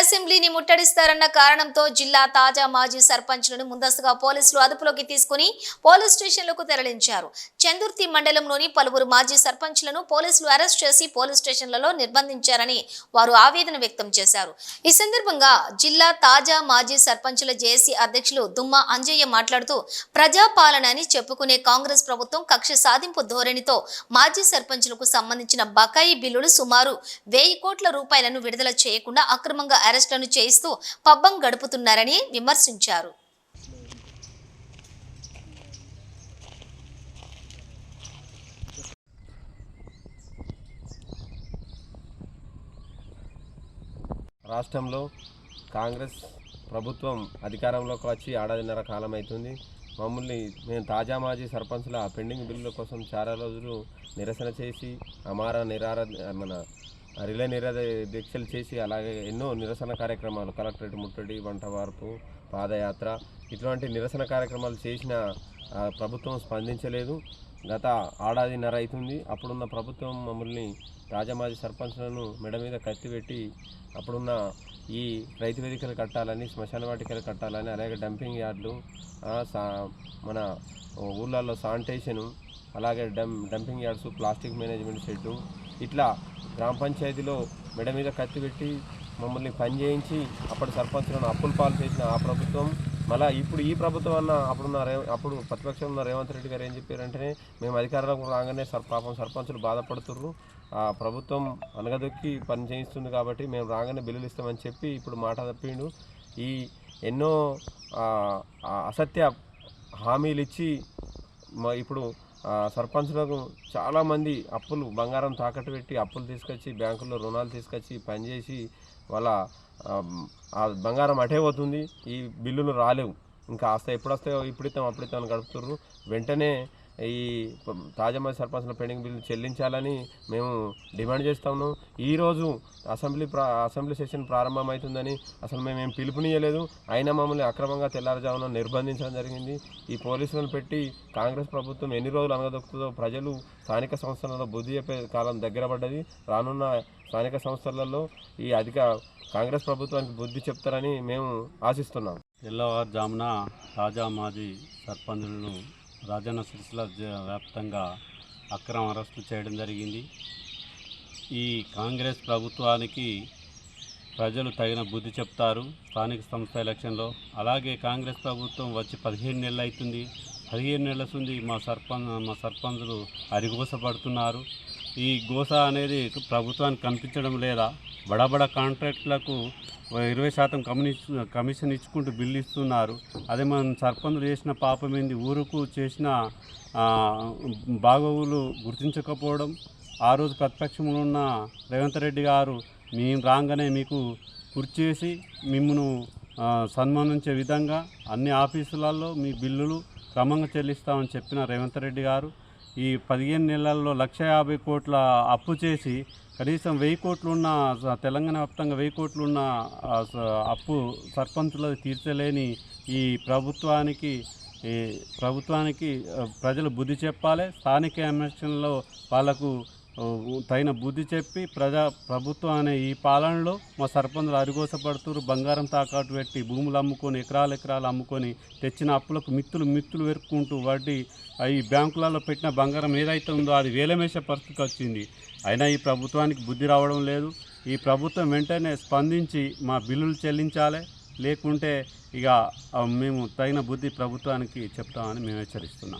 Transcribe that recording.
అసెంబ్లీని ముట్టడిస్తారన్న కారణంతో జిల్లా తాజా మాజీ సర్పంచ్లను ముందస్తుగా పోలీసులు అదుపులోకి తీసుకుని పోలీస్ స్టేషన్లకు తరలించారు. చందుర్తి మండలంలోని పలువురు మాజీ సర్పంచ్లను పోలీసులు అరెస్ట్ చేసి పోలీస్ స్టేషన్లలో నిర్బంధించారని వారు ఆవేదన వ్యక్తం చేశారు. ఈ సందర్భంగా జిల్లా తాజా మాజీ సర్పంచుల జేఏసీ అధ్యక్షులు దుమ్మా అంజయ్య మాట్లాడుతూ ప్రజాపాలన అని చెప్పుకునే కాంగ్రెస్ ప్రభుత్వం కక్ష సాధింపు ధోరణితో మాజీ సర్పంచులకు సంబంధించిన బకాయి బిల్లులు సుమారు వెయ్యి కోట్ల రూపాయలను విడుదల చేయకుండా అక్రమంగా అరెస్టులను చేయిస్తూ పబ్బం గడుపుతున్నారని విమర్శించారు. రాష్ట్రంలో కాంగ్రెస్ ప్రభుత్వం అధికారంలోకి వచ్చి ఏడాదిన్నర కాలం అవుతుంది మమ్మల్ని మేము తాజా మాజీ సర్పంచ్ల పెండింగ్ బిల్లుల కోసం చాలా రోజులు నిరసన చేసి అమార నిరార మన రిలే నిరాధ దీక్షలు చేసి అలాగే ఎన్నో నిరసన కార్యక్రమాలు కలెక్టరేట్ ముట్టడి వంట వార్పు పాదయాత్ర ఇటువంటి నిరసన కార్యక్రమాలు చేసిన ప్రభుత్వం స్పందించలేదు. గత ఏడాదిన్నర అవుతుంది. అప్పుడున్న ప్రభుత్వం మమ్మల్ని రాజమాజీ సర్పంచ్లను మెడ మీద కత్తిపెట్టి అప్పుడున్న ఈ రైతు వేదికలు కట్టాలని శ్మశాన వాటికలు కట్టాలని అలాగే డంపింగ్ యార్డులు సా మన ఊళ్ళల్లో శానిటేషను అలాగే డం dumping yards plastic management shed ఇట్లా గ్రామ పంచాయతీలో మెడ మీద కత్తి పెట్టి మమ్మల్ని పని చేయించి అప్పటి సర్పంచులను అప్పులు పాలు చేసిన ఆ ప్రభుత్వం మళ్ళీ ఇప్పుడు ఈ ప్రభుత్వం అన్న అప్పుడున్న రే అప్పుడు ప్రతిపక్షంలో ఉన్న రేవంత్ రెడ్డి గారు ఏం చెప్పారంటేనే మేము అధికారంలోకి రాగానే సర్ పాపం సర్పంచులు బాధపడుతుర్రు. ఆ ప్రభుత్వం అనగదొక్కి పని చేయిస్తుంది కాబట్టి మేము రాగానే బిల్లులు ఇస్తామని చెప్పి ఇప్పుడు మాట తప్పిండు. ఈ ఎన్నో అసత్య హామీలు ఇచ్చి ఇప్పుడు సర్పంచులకు చాలామంది అప్పులు బంగారం తాకట్టు పెట్టి అప్పులు తీసుకొచ్చి బ్యాంకుల్లో రుణాలు తీసుకొచ్చి పనిచేసి వాళ్ళ ఆ, బంగారం అటే పోతుంది. ఈ బిల్లులు రాలేవు. ఇంకా వస్తాయి ఎప్పుడు వస్తాయో ఇప్పుడు ఇస్తాం అప్పుడు ఇస్తాం అని గడుపుతుర్రు. వెంటనే ఈ ప- సర్పంచ్ల పెండింగ్ బిల్లు చెల్లించాలని మేము డిమాండ్ చేస్తాము ఈరోజు అసెంబ్లీ అసెంబ్లీ సెషన్ ప్రారంభమవుతుందని అసలు మేము ఏం పిలుపునియలేదు అయినా మమ్మల్ని అక్రమంగా తెల్లారుజామున నిర్బంధించడం జరిగింది. ఈ పోలీసులను పెట్టి కాంగ్రెస్ ప్రభుత్వం ఎన్ని రోజులు అనగదొక్కుతుందో ప్రజలు స్థానిక సంస్థలలో బుద్ధి చెప్పే కాలం దగ్గర పడ్డది. రానున్న స్థానిక సంస్థలలో ఈ అధిక కాంగ్రెస్ ప్రభుత్వానికి బుద్ధి చెప్తారని మేము ఆశిస్తున్నాం. తెల్లవారుజామున తాజా మాజీ సర్పంచులను రాజన్న సిరిసిల్ల జ- వ్యాప్తంగా అక్రమ అరెస్టు చేయడం జరిగింది. ఈ కాంగ్రెస్ ప్రభుత్వానికి ప్రజలు తగిన బుద్ధి చెప్తారు. స్థానిక సంస్థ ఎలక్షన్లో అలాగే కాంగ్రెస్ ప్రభుత్వం వచ్చి పదిహేను నెలలు అవుతుంది పదిహేను నెలల మా సర్పంచ్ మా సర్పంచులు అరిగోసపడుతున్నారు ఈ గోస అనేది ప్రభుత్వానికి కనిపించడం లేదా బడబడ కాంట్రాక్టులకు ఇరవై శాతం కమిని కమిషన్ ఇచ్చుకుంటూ బిల్లు ఇస్తున్నారు. అదే మనం సర్పంచులు చేసిన పాపం ఊరుకు చేసిన బాగోగులు గుర్తించకపోవడం ఆ రోజు ప్రతిపక్షంలో ఉన్న రేవంత్ రెడ్డి గారు మేము రాగానే మీకు కుర్చేసి మిమ్మను సన్మానించే విధంగా అన్ని ఆఫీసులలో మీ బిల్లులు క్రమంగా చెల్లిస్తామని చెప్పిన రేవంత్ రెడ్డి గారు ఈ పదిహేను నెలల్లో లక్ష యాభై కోట్ల అప్పు చేసి కనీసం వెయ్యి కోట్లున్న తెలంగాణ వ్యాప్తంగా వెయ్యి కోట్లున్న అప్పు సర్పంచులు తీర్చలేని ఈ ప్రభుత్వానికి ఈ ప్రభుత్వానికి ప్రజలు బుద్ధి చెప్పాలి. స్థానిక ఎలక్షన్లో వాళ్ళకు తగిన బుద్ధి చెప్పి ప్రజా ప్రభుత్వం అనే ఈ పాలనలో మా సర్పంచులు అరిగోసపడుతున్నారు. బంగారం తాకట్టు పెట్టి భూములు అమ్ముకొని ఎకరాలు ఎకరాలు అమ్ముకొని తెచ్చిన అప్పులకు మిత్తులు మిత్తులు వెరుక్కుంటూ వడ్డీ ఈ బ్యాంకులలో పెట్టిన బంగారం ఏదైతే ఉందో అది వేలమేసే పరిస్థితి వచ్చింది. అయినా ఈ ప్రభుత్వానికి బుద్ధి రావడం లేదు. ఈ ప్రభుత్వం వెంటనే స్పందించి మా బిల్లులు చెల్లించాలి. లేకుంటే ఇక మేము తగిన బుద్ధి ప్రభుత్వానికి చెప్తామని మేము హెచ్చరిస్తున్నాం.